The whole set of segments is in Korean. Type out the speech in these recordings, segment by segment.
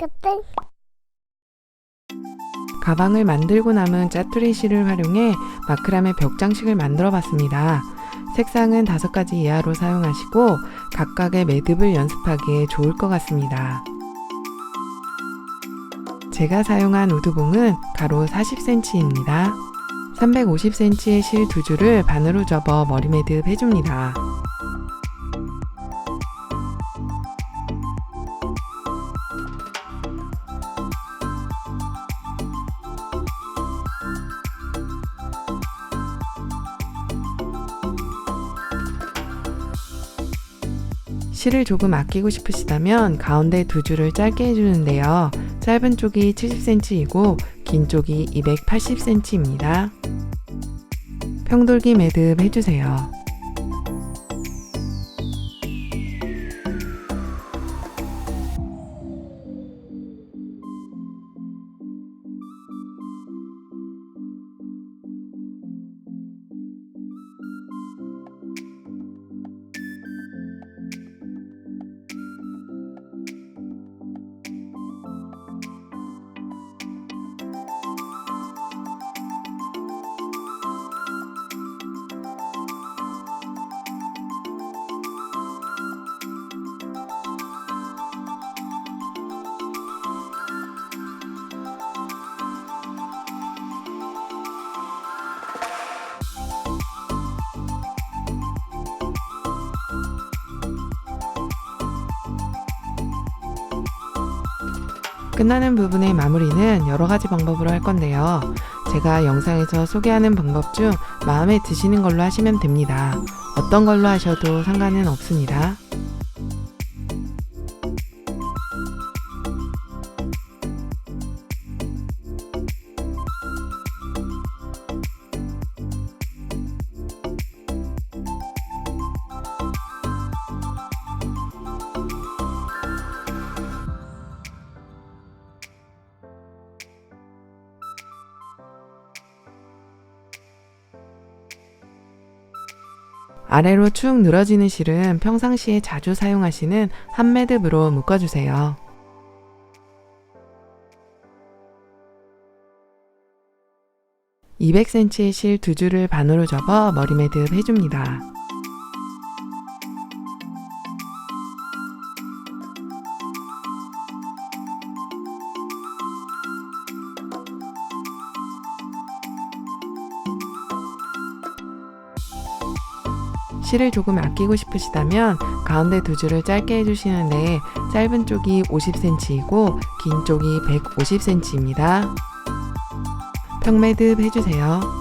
끝땡 가방을 만들고 남은 짜투리 실을 활용해 마크라메 벽 장식을 만들어 봤습니다. 색상은 다섯 가지 이하로 사용하시고 각각의 매듭을 연습하기에 좋을 것 같습니다. 제가 사용한 우드봉은 가로 40cm입니다. 350cm의 실 두 줄을 반으로 접어 머리 매듭 해줍니다. 실을 조금 아끼고 싶으시다면 가운데 두 줄을 짧게 해주는데요. 짧은 쪽이 70cm이고 긴 쪽이 280cm입니다. 평돌기 매듭 해주세요. 끝나는 부분의 마무리는 여러 가지 방법으로 할 건데요. 제가 영상에서 소개하는 방법 중 마음에 드시는 걸로 하시면 됩니다. 어떤 걸로 하셔도 상관은 없습니다. 아래로 축 늘어지는 실은 평상시에 자주 사용하시는 한 매듭으로 묶어주세요. (200cm의 실 두 줄을 반으로 접어 머리 매듭 해줍니다. 실을 조금 아끼고 싶으시다면 가운데 두 줄을 짧게 해주시는데 짧은 쪽이 50cm이고 긴 쪽이 150cm입니다. 평매듭 해주세요.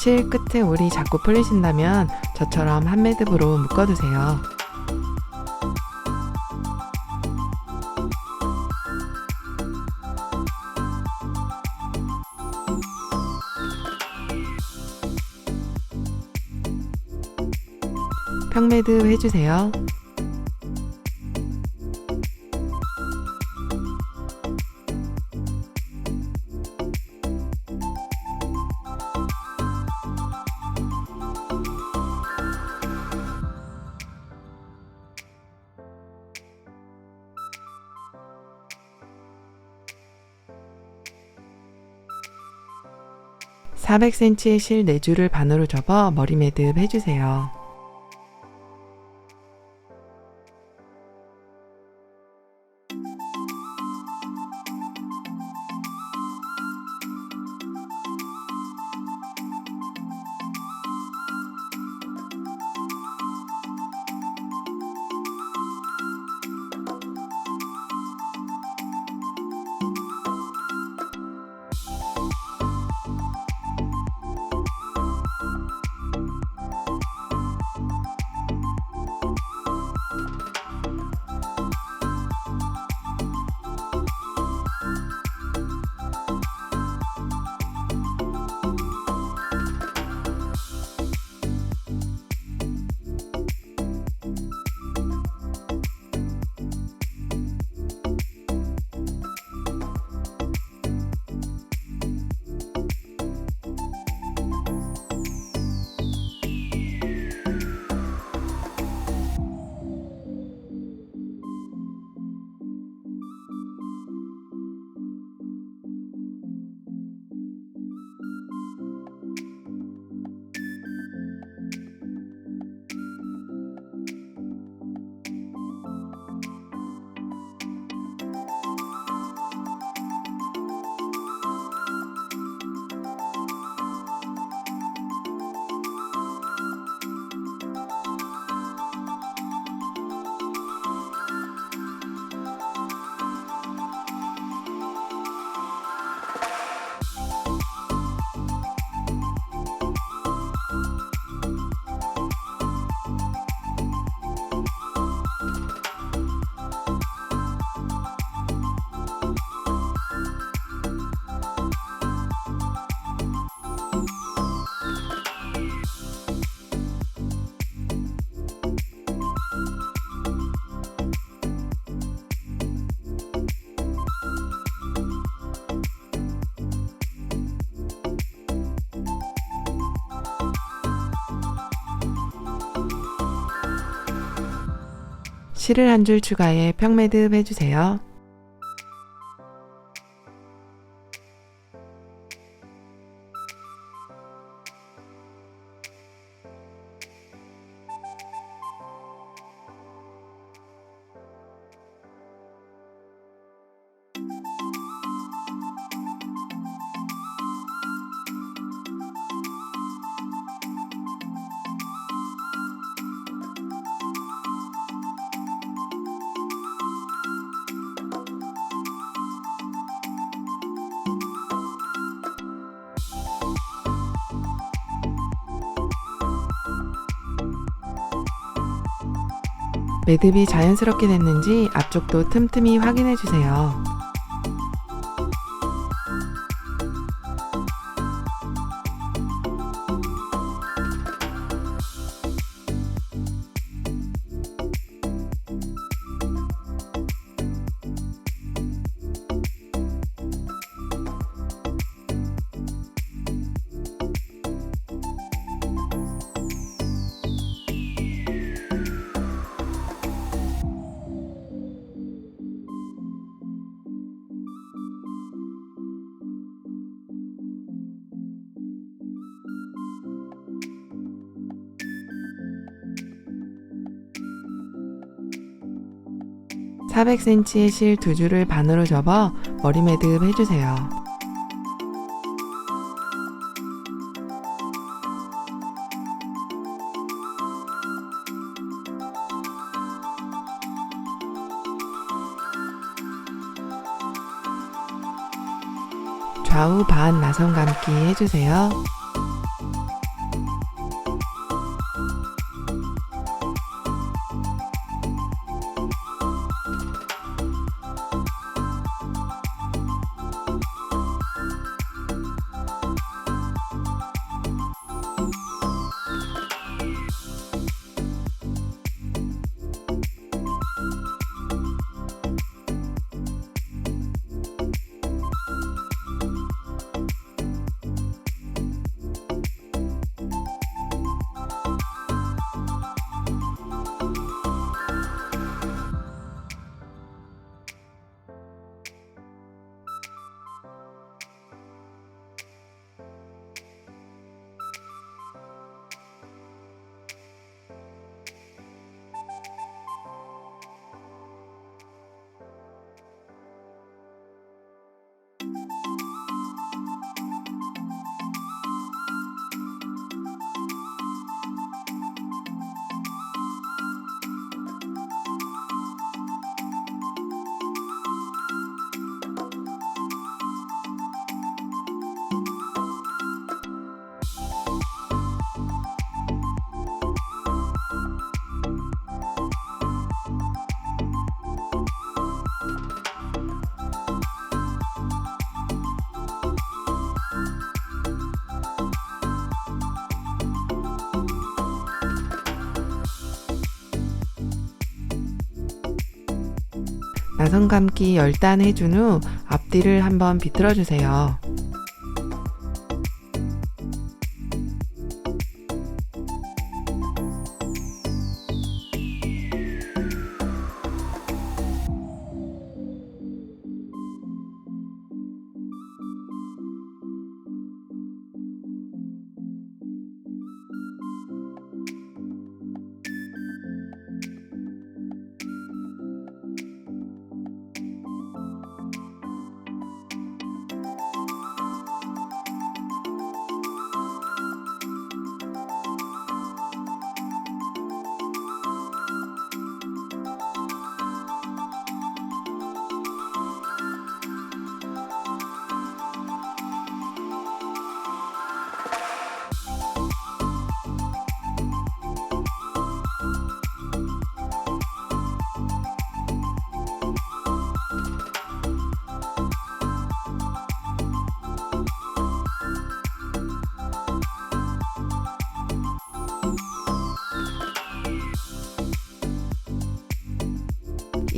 실 끝에 올이 자꾸 풀리신다면 저처럼 한 매듭으로 묶어두세요. 평매듭 해주세요. (400cm의 실 4줄을 반으로 접어 머리 매듭 해주세요) 실을 한줄 추가해 평매듭 해주세요. 매듭이 자연스럽게 됐는지 앞쪽도 틈틈이 확인해 주세요. (4 0 0 c m 의 실 두 줄을 반으로 접어 머리 매듭 해주세요. 좌우 반 나선 감기 해주세요. 나선 감기 10단 해준 후 앞뒤를 한번 비틀어 주세요.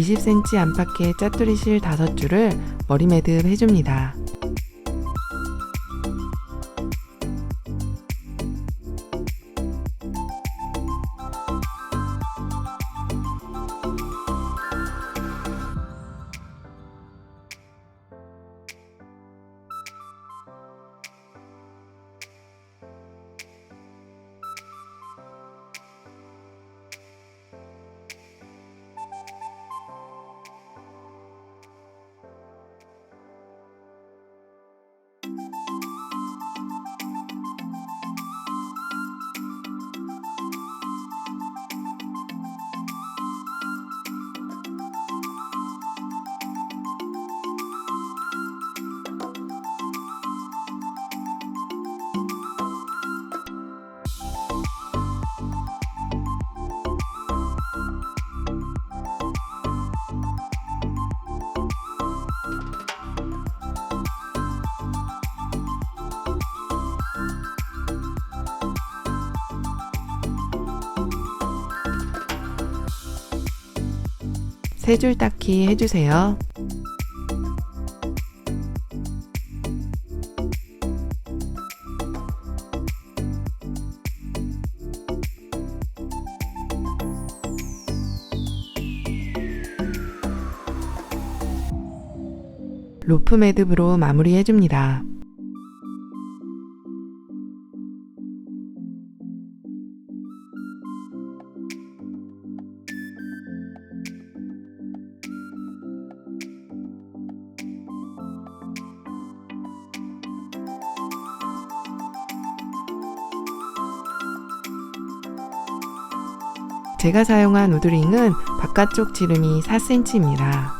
(20cm) 안팎의 짜투리 실 5줄을 머리 매듭 해줍니다. 세 줄 닦기 해주세요. 로프 매듭으로 마무리해줍니다. 제가 사용한 우드링은 바깥쪽 지름이 4cm입니다.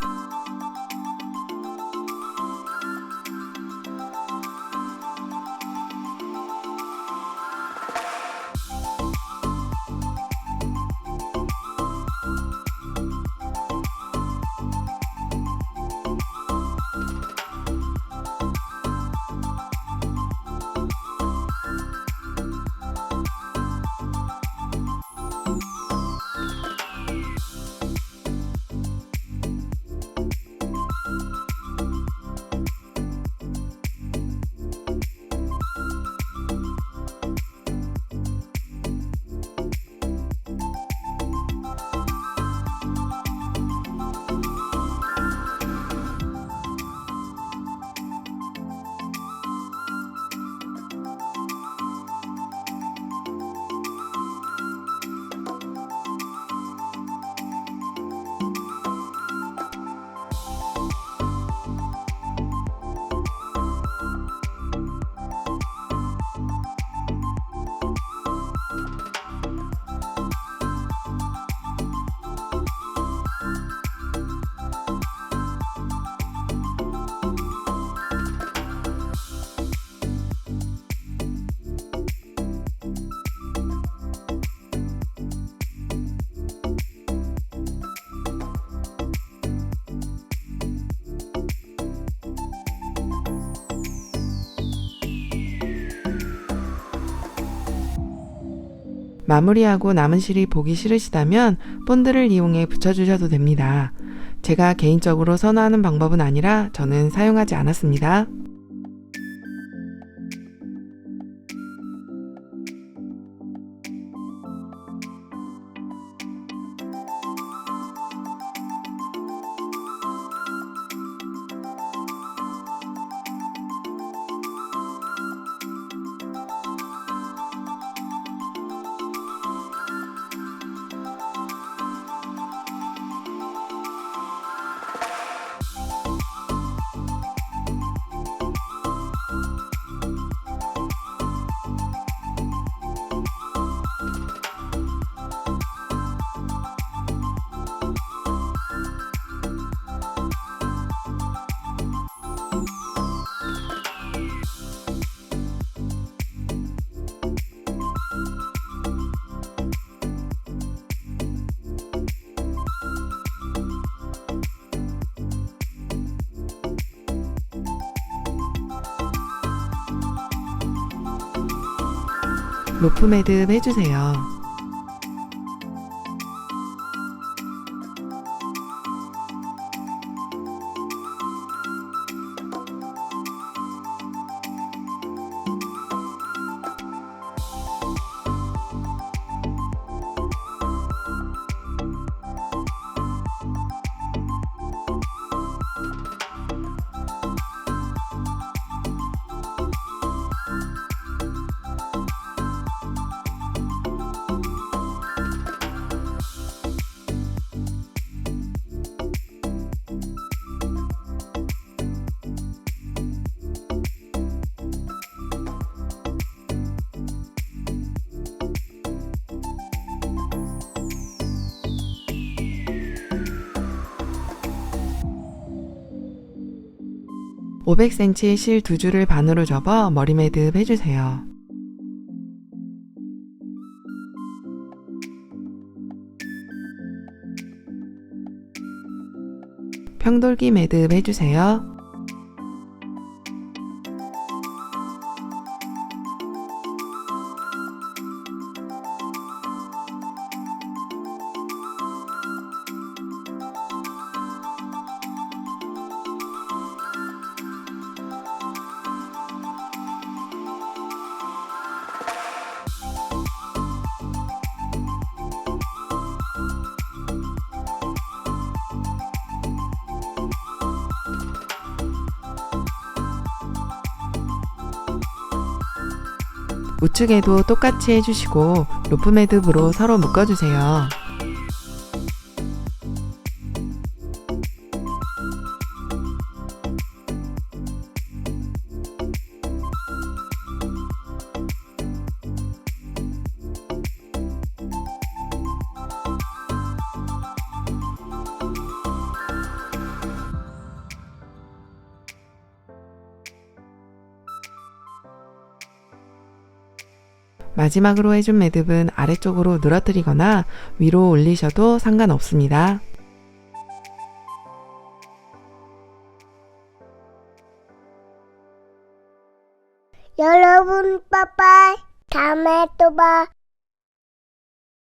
마무리하고 남은 실이 보기 싫으시다면 본드를 이용해 붙여주셔도 됩니다. 제가 개인적으로 선호하는 방법은 아니라 저는 사용하지 않았습니다. 로프 매듭 해주세요. (500cm) 실 두 줄을 반으로 접어 머리 매듭 해주세요. 평돌기 매듭 해주세요. 우측에도 똑같이 해주시고 로프 매듭으로 서로 묶어주세요. 마지막으로 해준 매듭은 아래쪽으로 늘어뜨리거나 위로 올리셔도 상관없습니다. 여러분, 빠빠이. 다음에 또 봐.